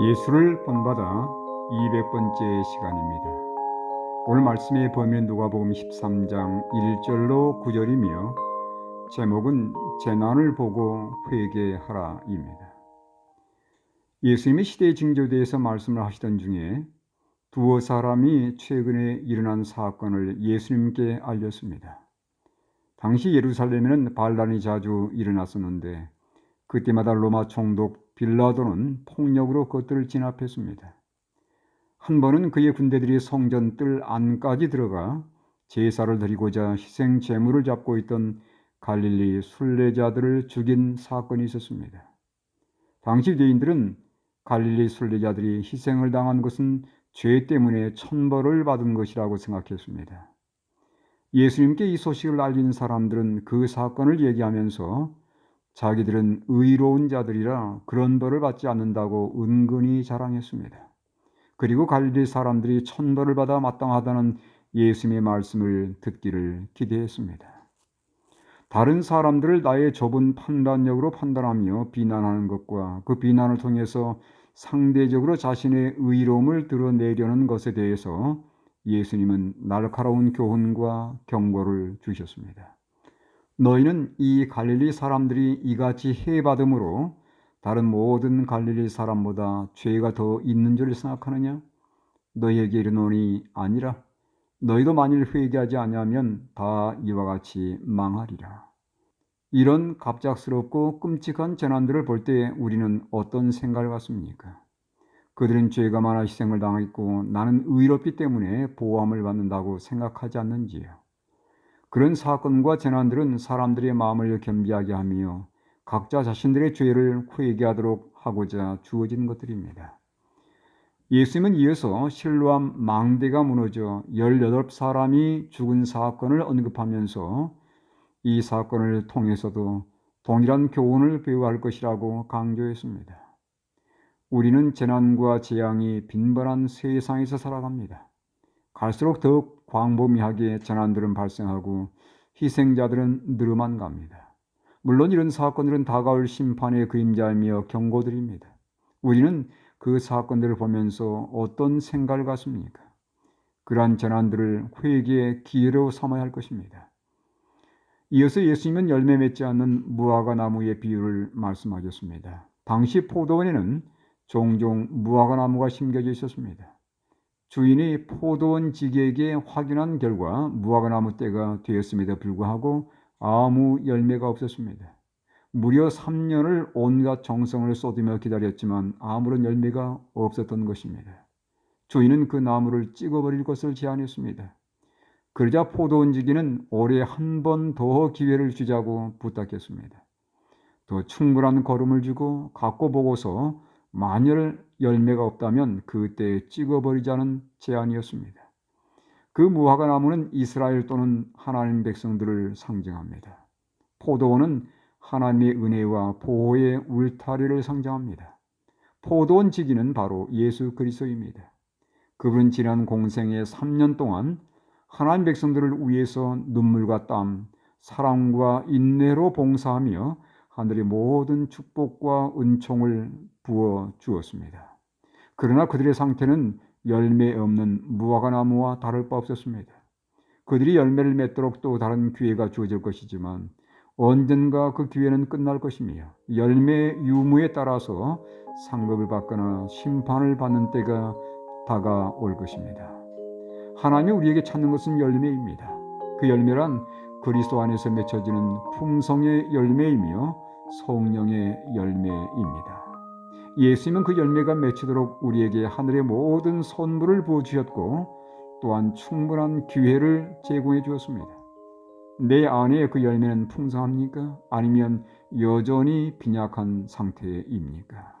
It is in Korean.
예수를 본받아 200번째 시간입니다. 오늘 말씀의 범위는 누가복음 13장 1절로 9절이며 제목은 재난을 보고 회개하라입니다. 예수님이 시대의 징조대에서 말씀을 하시던 중에 두어 사람이 최근에 일어난 사건을 예수님께 알렸습니다. 당시 예루살렘에는 반란이 자주 일어났었는데 그때마다 로마 총독 빌라도는 폭력으로 그것들을 진압했습니다. 한 번은 그의 군대들이 성전 뜰 안까지 들어가 제사를 드리고자 희생 제물을 잡고 있던 갈릴리 순례자들을 죽인 사건이 있었습니다. 당시 유대인들은 갈릴리 순례자들이 희생을 당한 것은 죄 때문에 천벌을 받은 것이라고 생각했습니다. 예수님께 이 소식을 알린 사람들은 그 사건을 얘기하면서 자기들은 의로운 자들이라 그런 벌을 받지 않는다고 은근히 자랑했습니다. 그리고 갈릴리 사람들이 천벌을 받아 마땅하다는 예수님의 말씀을 듣기를 기대했습니다. 다른 사람들을 나의 좁은 판단력으로 판단하며 비난하는 것과 그 비난을 통해서 상대적으로 자신의 의로움을 드러내려는 것에 대해서 예수님은 날카로운 교훈과 경고를 주셨습니다. 너희는 이 갈릴리 사람들이 이같이 해받음으로 다른 모든 갈릴리 사람보다 죄가 더 있는 줄 생각하느냐? 너희에게 이르노니 아니라 너희도 만일 회개하지 아니하면 다 이와 같이 망하리라. 이런 갑작스럽고 끔찍한 재난들을 볼 때 우리는 어떤 생각을 갖습니까? 그들은 죄가 많아 희생을 당했고 나는 의롭기 때문에 보호함을 받는다고 생각하지 않는지요. 그런 사건과 재난들은 사람들의 마음을 겸비하게 하며 각자 자신들의 죄를 회개하도록 하고자 주어진 것들입니다. 예수님은 이어서 실로암 망대가 무너져 18사람이 죽은 사건을 언급하면서 이 사건을 통해서도 동일한 교훈을 배워야 할 것이라고 강조했습니다. 우리는 재난과 재앙이 빈번한 세상에서 살아갑니다. 갈수록 더욱 광범위하게 재난들은 발생하고 희생자들은 늘어만 갑니다. 물론 이런 사건들은 다가올 심판의 그림자이며 경고들입니다. 우리는 그 사건들을 보면서 어떤 생각을 갖습니까? 그러한 재난들을 회개의 기회로 삼아야 할 것입니다. 이어서 예수님은 열매 맺지 않는 무화과 나무의 비유를 말씀하셨습니다. 당시 포도원에는 종종 무화과 나무가 심겨져 있었습니다. 주인이 포도원 지기에게 확인한 결과 무화과 나무 때가 되었음에도 불구하고 아무 열매가 없었습니다. 무려 3년을 온갖 정성을 쏟으며 기다렸지만 아무런 열매가 없었던 것입니다. 주인은 그 나무를 찍어버릴 것을 제안했습니다. 그러자 포도원 지기는 올해 한 번 더 기회를 주자고 부탁했습니다. 더 충분한 걸음을 주고 갖고 보고서 만일 열매가 없다면 그때 찍어버리자는 제안이었습니다. 그 무화과 나무는 이스라엘 또는 하나님 백성들을 상징합니다. 포도원은 하나님의 은혜와 보호의 울타리를 상징합니다. 포도원 지기는 바로 예수 그리스도입니다. 그분은 지난 공생의 3년 동안 하나님 백성들을 위해서 눈물과 땀, 사랑과 인내로 봉사하며 하늘의 모든 축복과 은총을 부어 주었습니다. 그러나 그들의 상태는 열매 없는 무화과 나무와 다를 바 없었습니다. 그들이 열매를 맺도록 또 다른 기회가 주어질 것이지만 언젠가 그 기회는 끝날 것이며 열매 유무에 따라서 상급을 받거나 심판을 받는 때가 다가올 것입니다. 하나님이 우리에게 찾는 것은 열매입니다. 그 열매란 그리스도 안에서 맺혀지는 풍성의 열매이며 성령의 열매입니다. 예수님은 그 열매가 맺히도록 우리에게 하늘의 모든 선물을 부어 주셨고 또한 충분한 기회를 제공해 주었습니다. 내 안에 그 열매는 풍성합니까? 아니면 여전히 빈약한 상태입니까?